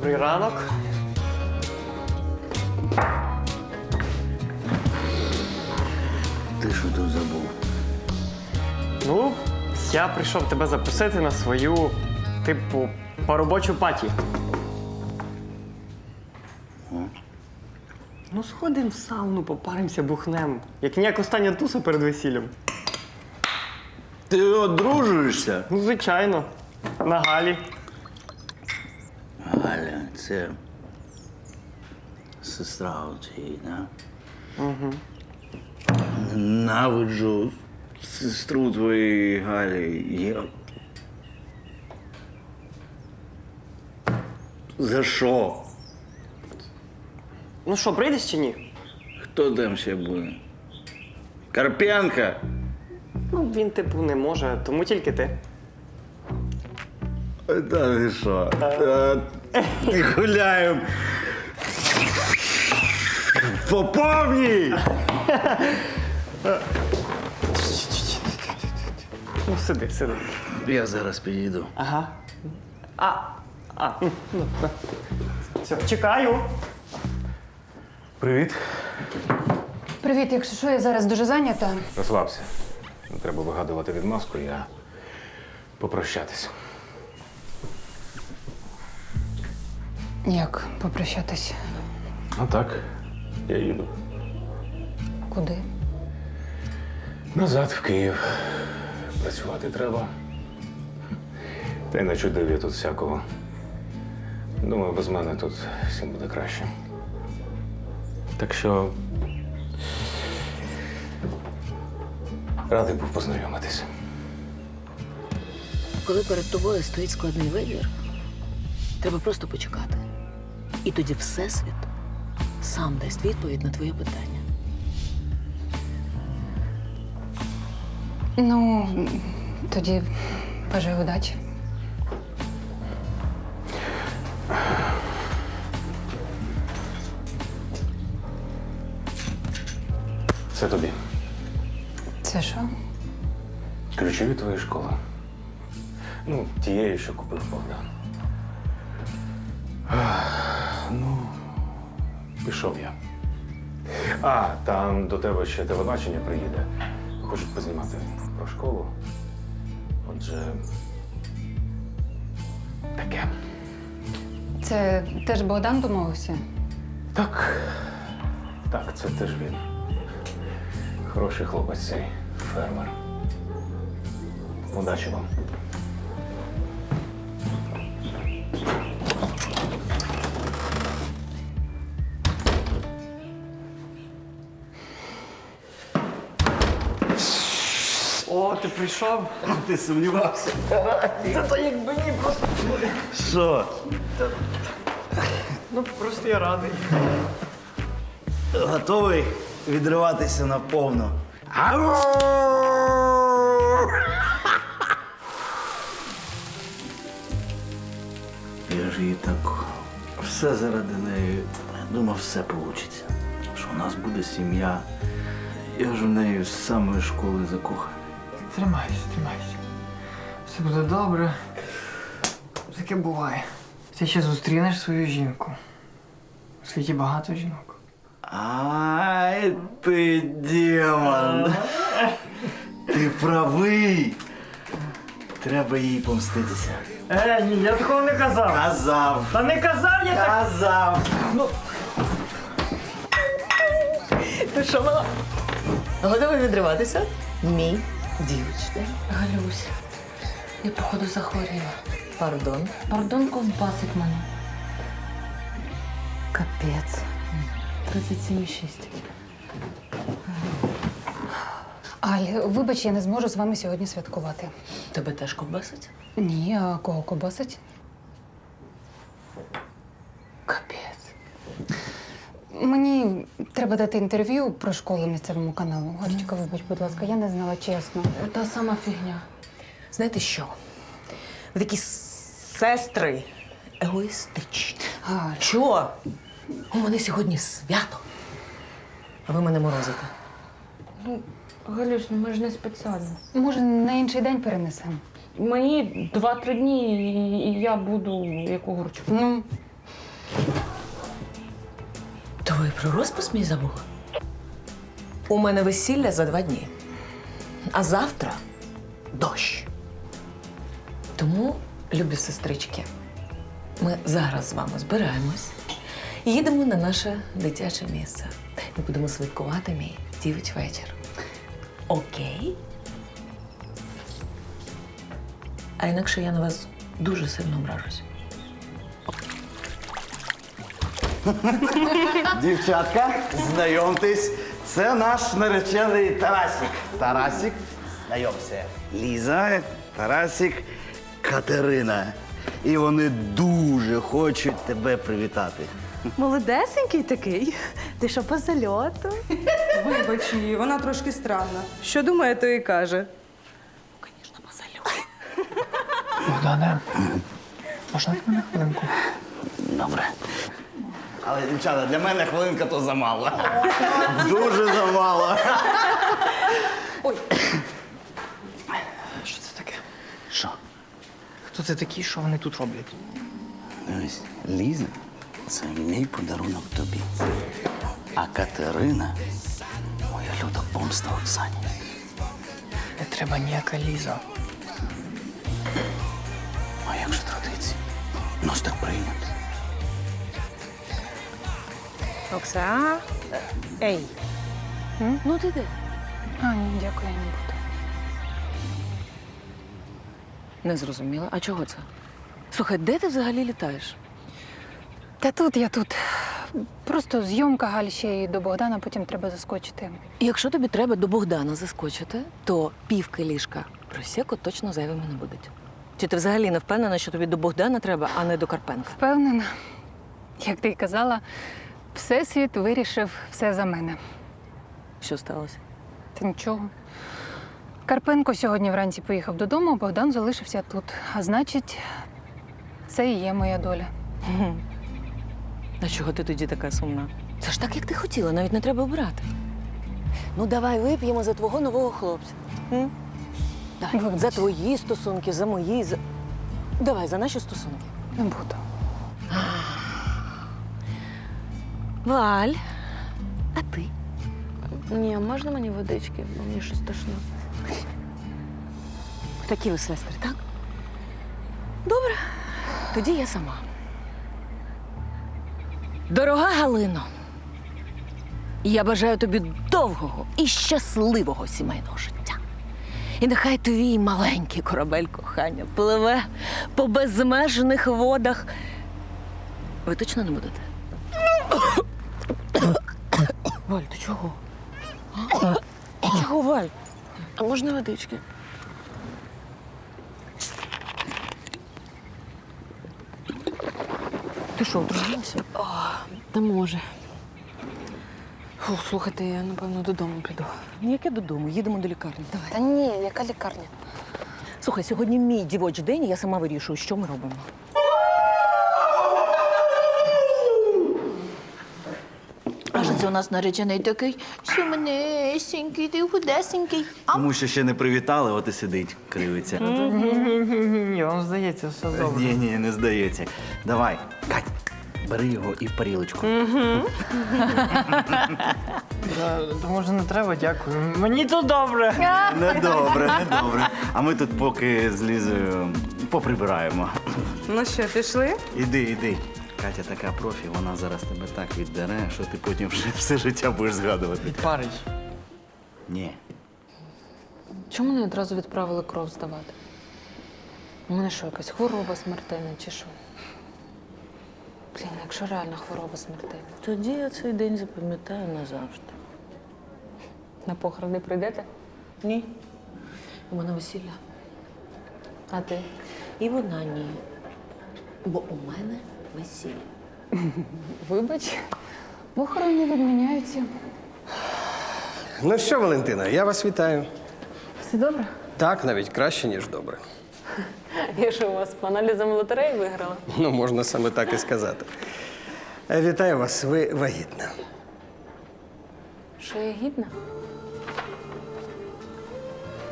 Добрий ранок. Ти що тут забув? Ну, я прийшов тебе запросити на свою, типу, поробочу паті. Ну, сходимо в сауну, попаримося, бухнем. Як ніяк остання туса перед весіллям. Ти одружуєшся? Ну, звичайно. На Галі. Це сестра у цієї, да? Угу. Ненавиджу сестру твоєї Галі. Я... За що? Ну що, прийдеш чи ні? Хто там ще буде? Карпенка? Ну, він, типу, не може, тому тільки ти. Та ти що? Та Гуляємо. По повній! Ну, сиди, сиди. Я зараз підійду. Ага. А. А. ну. Все, чекаю. Привіт. Привіт, якщо що, я зараз дуже зайнята. Розслабся. Не треба вигадувати відмазку, я попрощатись. Як попрощатись? Ну так, я їду. Куди? Назад в Київ. Працювати треба. Та й начудив я тут всякого. Думаю, без мене тут всім буде краще. Так що. Радий був познайомитися. Коли перед тобою стоїть складний вибір, треба просто почекати. І тоді Всесвіт сам дасть відповідь на твоє питання. Ну, тоді бажаю удачі. Це тобі. Це що? Ключі від твоєї школи. Ну, тієї, що купив Богдан. Пішов я. А, там до тебе ще телебачення приїде. Хочуть познімати про школу. Отже. Таке. Це теж Богдан домовився? Так. Так, це теж він. Хороший хлопець цей фермер. Удачі вам. О, ти прийшов? Ти сумнівався? Та то якби ні, просто. Що? Ну, просто я радий. Готовий відриватися наповну. Я ж її так все заради неї. Думав, все вийде. Що у нас буде сім'я. Я ж в неї з самої школи закоханий. Тримайся, тримайся. Все буде добре. Таке буває. Ти ще зустрінеш свою жінку. У світі багато жінок. Ай, ти демон. Ти правий. Треба їй помститися. Е, ні, я такого не казав. Казав. Та не казав я так. Казав. Ти що, мала? Готовий відриватися? Мій дівчина. Галюсь, я походу захворіла. Пардон. Пардон, ковбасить мене. Капець. 37,6. Аль, вибач, я не зможу з вами сьогодні святкувати. Тебе теж ковбасить? Ні, а кого кобасить? Мені треба дати інтерв'ю про школу місцевому каналу. Галечка, вибач, будь ласка, я не знала чесно. Та сама фігня. Знаєте що? Ви такі сестри егоїстичні. Галь, Що? У мене сьогодні свято. А ви мене морозите. Галюсь, ну ми ж не спеціально. може, на інший день перенесемо? Мені два-три дні, і- і я буду як огурчик. Ну, і про розпис мій забула. У мене весілля за два дні. А завтра дощ. Тому, любі сестрички, ми зараз з вами збираємось їдемо на наше дитяче місце. Ми будемо святкувати мій дівич вечір. Окей? А інакше я на вас дуже сильно ображусь. Дівчатка, знайомтесь, це наш наречений Тарасик. Тарасик, знайомся. Ліза, Тарасик, Катерина. І вони дуже хочуть тебе привітати. Молодесенький такий. Ти що по зальоту? Вибач її, вона трошки странна. Що думає, то і каже. Богдане, можна мене хвилинку? Добре. Але, дівчата, для мене хвилинка то замало. Дуже замало. Ой. Що це таке? Що? Хто це такі, що вони тут роблять? Дивись, Ліза це мій подарунок тобі. А Катерина моя люта помста Оксані. Не треба ніяка ліза. А як же традиції? Нас так прийнято. Окса. Ей. Ну ти де? А, ні, дякую, я не буду. Не зрозуміла. А чого це? Слухай, де ти взагалі літаєш? Та тут я тут. Просто зйомка Галь ще й до Богдана, потім треба заскочити. І Якщо тобі треба до Богдана заскочити, то півки ліжка просеку точно зайвими не будуть. Чи ти взагалі не впевнена, що тобі до Богдана треба, а не до Карпенка? Впевнена, як ти й казала, Всесвіт вирішив все за мене. Що сталося? Та нічого. Карпенко сьогодні вранці поїхав додому, а Богдан залишився тут. А значить, це і є моя доля. А чого ти тоді така сумна? Це ж так, як ти хотіла, навіть не треба обирати. Ну, давай вип'ємо за твого нового хлопця. М? Давай, Вибач. за твої стосунки, за мої. За... Давай, за наші стосунки. Не буду. Валь, а ти? Ні, можна мені водички, бо мені щось тошно. Такі ви сестри, так? Добре, тоді я сама. Дорога Галино, я бажаю тобі довгого і щасливого сімейного життя. І нехай твій маленький корабель кохання пливе по безмежних водах. Ви точно не будете? Валь, ти чого? А? Чого, Валь? А можна водички? Ти що, отруївся? Та може. Фух, слухайте, я напевно додому піду. Ніяке додому, їдемо до лікарні. Давай. Та ні, яка лікарня? Слухай, сьогодні мій дівоч день, і я сама вирішую, що ми робимо. А що це у нас наречений такий сумнесенький, ти худесенький. А Тому що ще не привітали, от і сидить, кривиться. Ні, вам здається, все добре. Ні, ні, не здається. Давай, Кать, бери його і в парілочку. Да, то може не треба, дякую. Мені то добре. Недобре, недобре. А ми тут поки з Лізою поприбираємо. Ну що, пішли? Іди, іди. Катя така профі, вона зараз тебе так віддере, що ти потім вже все життя будеш згадувати. Відпарить. Ні. Чому не одразу відправили кров здавати? У мене що, якась хвороба смертельна чи що? Блін, якщо реально хвороба смертельна. Тоді я цей день запам'ятаю назавжди. На похорони прийдете? Ні. У мене весілля. А ти? І вона ні. Бо у мене весілля. Вибач, похорони відміняються. Ну що, Валентина, я вас вітаю. Все добре? Так, навіть краще, ніж добре. Я що у вас по аналізам лотереї виграла? Ну, можна саме так і сказати. Е, Вітаю вас, ви вагітна. Що я гідна?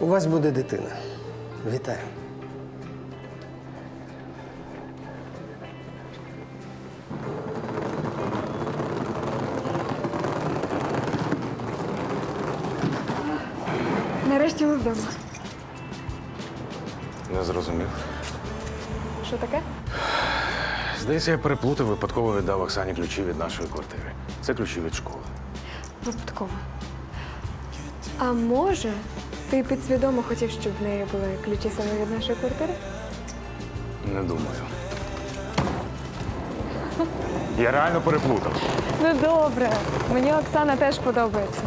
У вас буде дитина. Вітаю. Нарешті ми вдома. Не зрозумів. Що таке? Здається, я переплутав, випадково віддав Оксані ключі від нашої квартири. Це ключі від школи. Випадково. А може, ти підсвідомо хотів, щоб в неї були ключі саме від нашої квартири? Не думаю. Я реально переплутав. Ну добре. Мені Оксана теж подобається.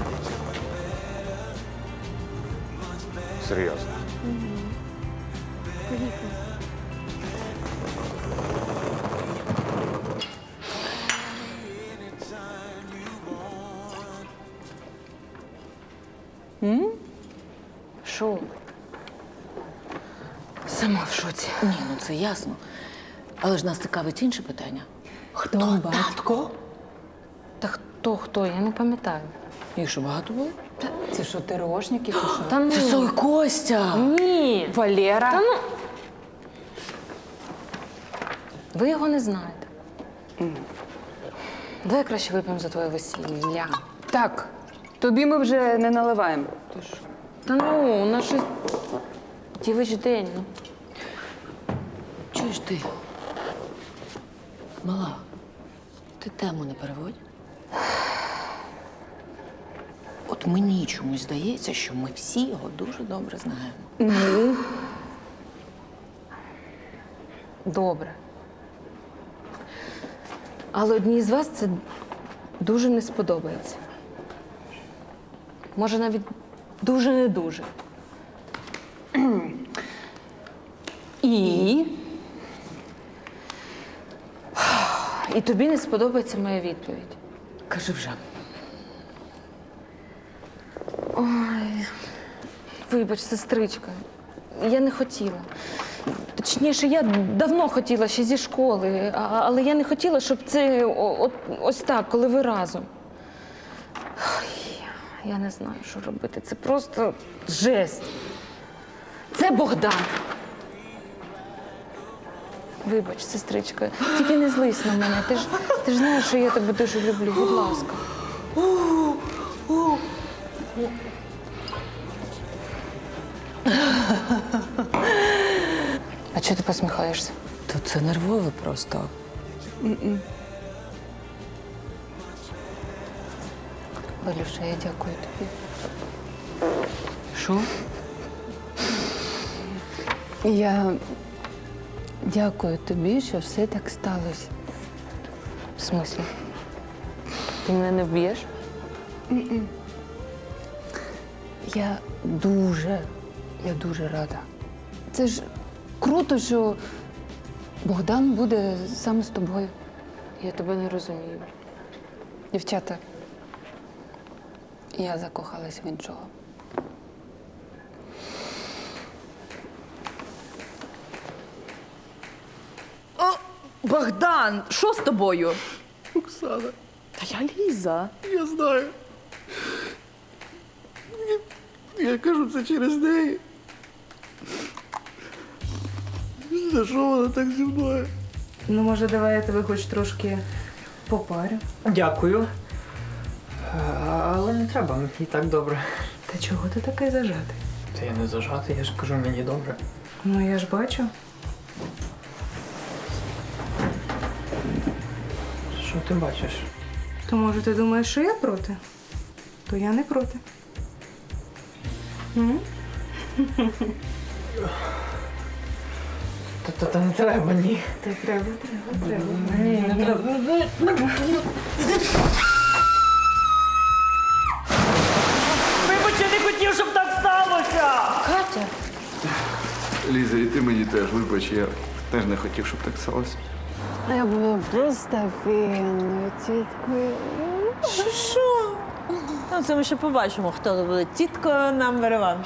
Серйозно. Що? Сама в шоці. Ні, ну це ясно. Але ж нас цікавить інше питання. Хто батько? Та хто хто? Я не пам'ятаю. Їх що багато було? Це що, тирошники чи що? Та ну. Це Сой Костя. Ні. Валера. Та ну. Ви його не знаєте. Давай краще вип'ємо за твоє весілля. Так, тобі ми вже не наливаємо. Та ну, у нас щось дівич день. Ну. Чуєш ти? Мала, ти тему не переводь. От мені чомусь здається, що ми всі його дуже добре знаємо. Добре. Але одній з вас це дуже не сподобається. Може, навіть дуже не дуже. І. І тобі не сподобається моя відповідь. Кажи вже. Ой, вибач, сестричка. Я не хотіла. Точніше, я давно хотіла ще зі школи, але я не хотіла, щоб це от, ось так, коли ви разом. Я не знаю, що робити. Це просто жесть. Це Богдан. Вибач, сестричка, тільки не злись на мене. Ти ж, ти ж знаєш, що я тебе дуже люблю. Будь ласка. А чого ти посміхаєшся? То це нервове просто. Валюша, я дякую тобі. Що? Я дякую тобі, що все так сталося. В смислі? Ти мене не вб'єш? Я дуже, я дуже рада. Це ж круто, що Богдан буде саме з тобою. Я тебе не розумію. Дівчата, я закохалась в іншого. Богдан, що з тобою? Оксана, Та я Ліза. я знаю. Я кажу це через неї. За що вона так зі мною? Ну, може, давай я тебе хоч трошки попарю. Дякую. Е, Але не треба, мені і так добре. Та чого ти такий зажатий? Та я не зажатий, я ж кажу, мені добре. Ну, я ж бачу. Що ти бачиш? То може ти думаєш, що я проти? То я не проти. Та, та, та не треба, ні. Та треба, треба, треба. Ні, не треба. Вибач, я не хотів, щоб так сталося! Катя! Ліза, і ти мені теж вибач, я теж не хотів, щоб так сталося. Я була просто офігенною тіткою. Що? Ну, це ми ще побачимо, хто буде тіткою number one.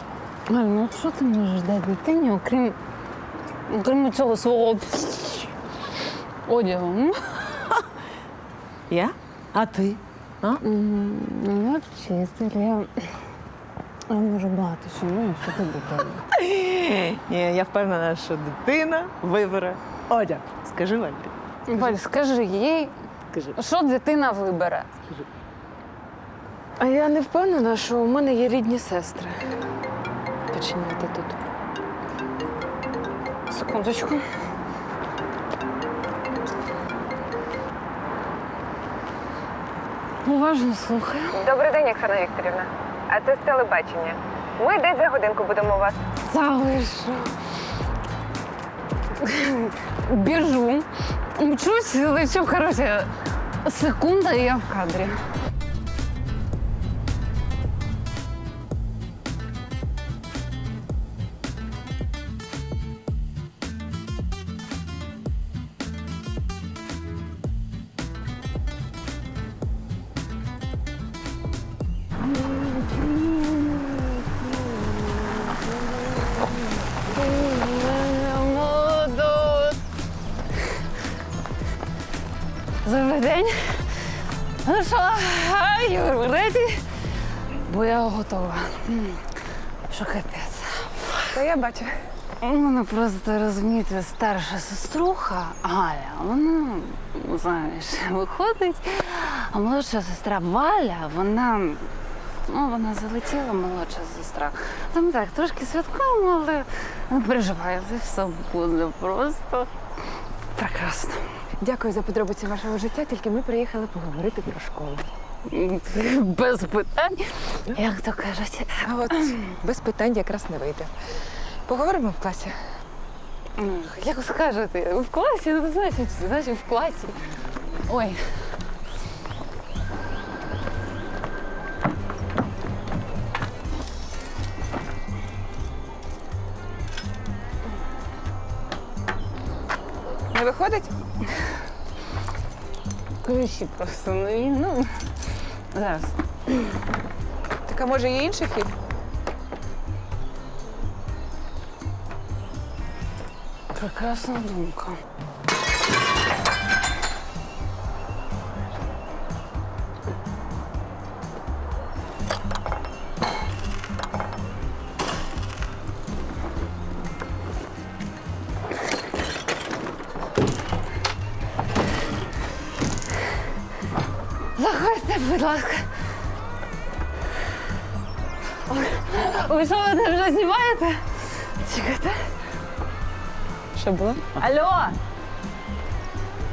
Галь, ну що ти можеш дати дитині, окрім, окрім цього свого одягу? м? Я? А ти? М, Ну, я вчитель, я, я можу багато що, ну, що ти дитина. Ні, я впевнена, що дитина вибере одяг. Скажи Вальки. Валь, скажи їй, Скажи. що дитина вибере? А я не впевнена, що у мене є рідні сестри. відпочинати тут. Секундочку. Уважно слухаю. Добрий день, Оксана Вікторівна. А це з телебачення. Ми десь за годинку будемо у вас. Та ви що? Біжу. Мчусь, лечу, коротше, секунда, і я в кадрі. Ну що, are you ready? Бо я готова. Що капець. Та я бачу. У мене просто розумієте, старша сеструха Галя, вона, ну, знаєш, виходить, а молодша сестра Валя, вона, ну, вона залетіла, молодша сестра. Там так, трошки святкуємо, але не переживайте, все буде просто прекрасно. Дякую за подробиці вашого життя, тільки ми приїхали поговорити про школу. Без питань, як то кажуть. А от без питань якраз не вийде. Поговоримо в класі. Як скажете, в класі, ну, значить, значить, в класі. Ой. Не виходить? Ключі просто нові. Ну, зараз. Так а може є інший хід? Прекрасна думка. Будь ласка. Ви що, мене вже знімаєте? Чекайте. Що було? Алло!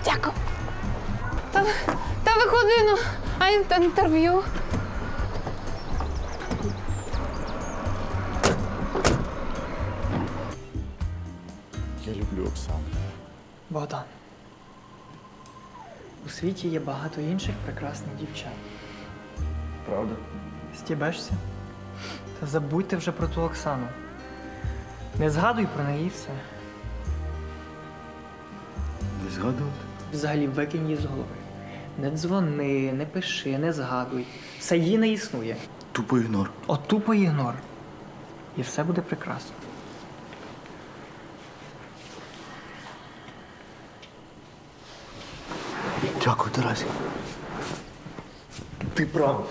Дякую. Та, та ви ну? А ін- інтерв'ю? Світі є багато інших прекрасних дівчат. Правда? Стібешся? Та забудьте вже про ту Оксану. Не згадуй про неї все. Не згадувати? Взагалі викинь її з голови. Не дзвони, не пиши, не згадуй. Все її не існує. Тупо ігнор. От тупо ігнор. І все буде прекрасно. Дякую, Тарасі. Ти правий.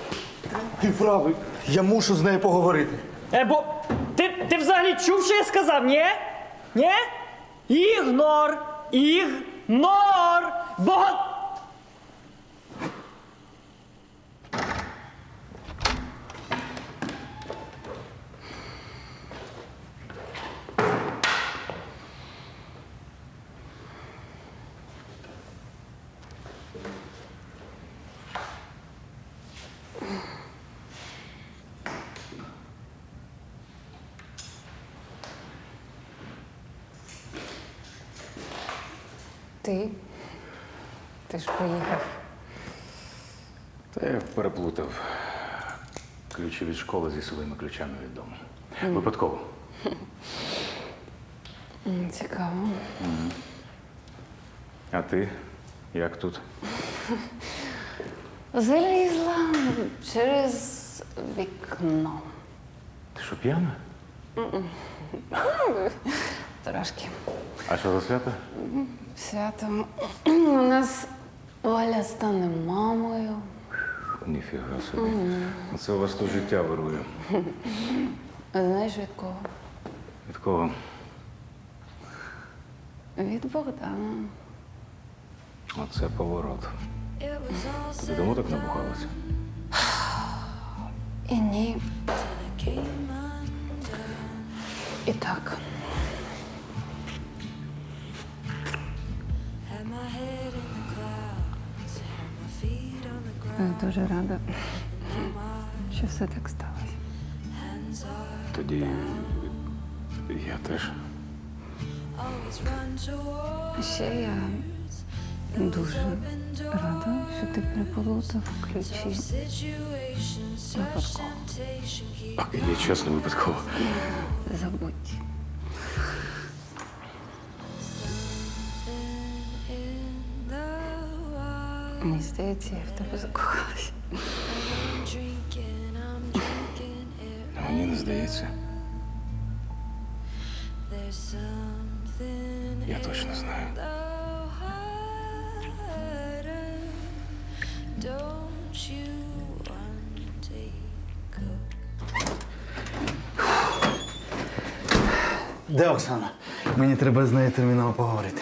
Ти правий. Я мушу з нею поговорити. Е, бо ти, ти взагалі чув, що я сказав, ні? Ні? Ігнор! Ігнор! Бо... Ти? Ти ж поїхав. Та я переплутав ключі від школи зі своїми ключами від дому. Випадково. М, Цікаво. А ти як тут? Залізла через вікно. Ти що п'яна? Трошки. А що за свято? Свято. У нас Валя стане мамою. Ніфіга собі. Це у вас тут життя вирує. Знаєш від кого? Від кого? Від Богдана. Оце поворот. Ти давно так набухалася? І ні. І так. Я дуже рада, що все так сталося. Тоді я теж. Ще я дуже рада, що ти приплутав ключі. Випадково. Я чесно випадково. Забудь. Мені здається, я в тебе закохалася. Мені не здається. Я точно знаю. Де Оксана? Мені треба з нею терміново поговорити.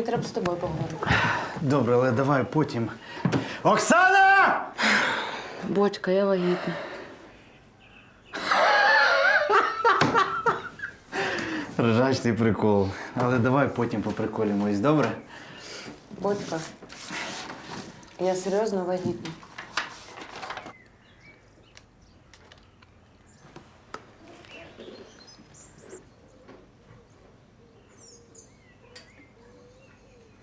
Мені треба з тобою поговорити. Добре, але давай потім. Оксана! Бочка, я вагітна. Ржачний прикол. Але давай потім поприколімось, добре? Бочка, я серйозно вагітна.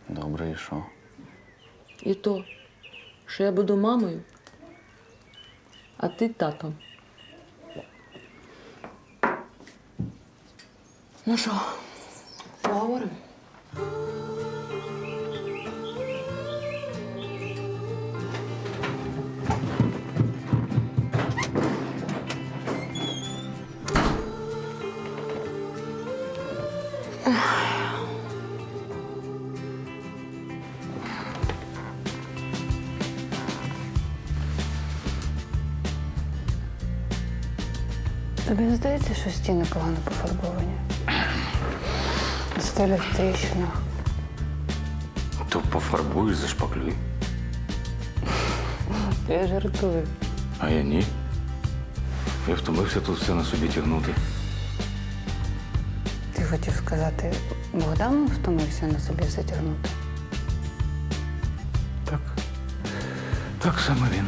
Добре, і що? І то, що я буду мамою, а ти татом. Ну що, поговоримо? Тобі не здається, що стіни погано пофарбовані? Стеля в тріщинах. То пофарбуй, зашпаклюй. Я жартую. А я ні. Я втомився тут все на собі тягнути. Ти хотів сказати, Богдан втомився на собі затягнути. Так. Так саме він.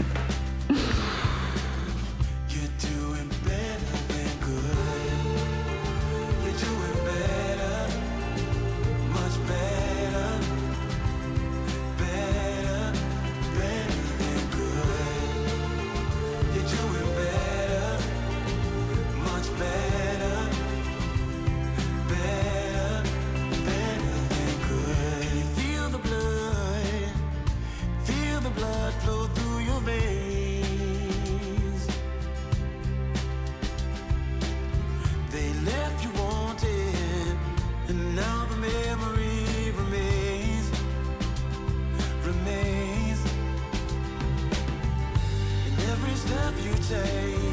say.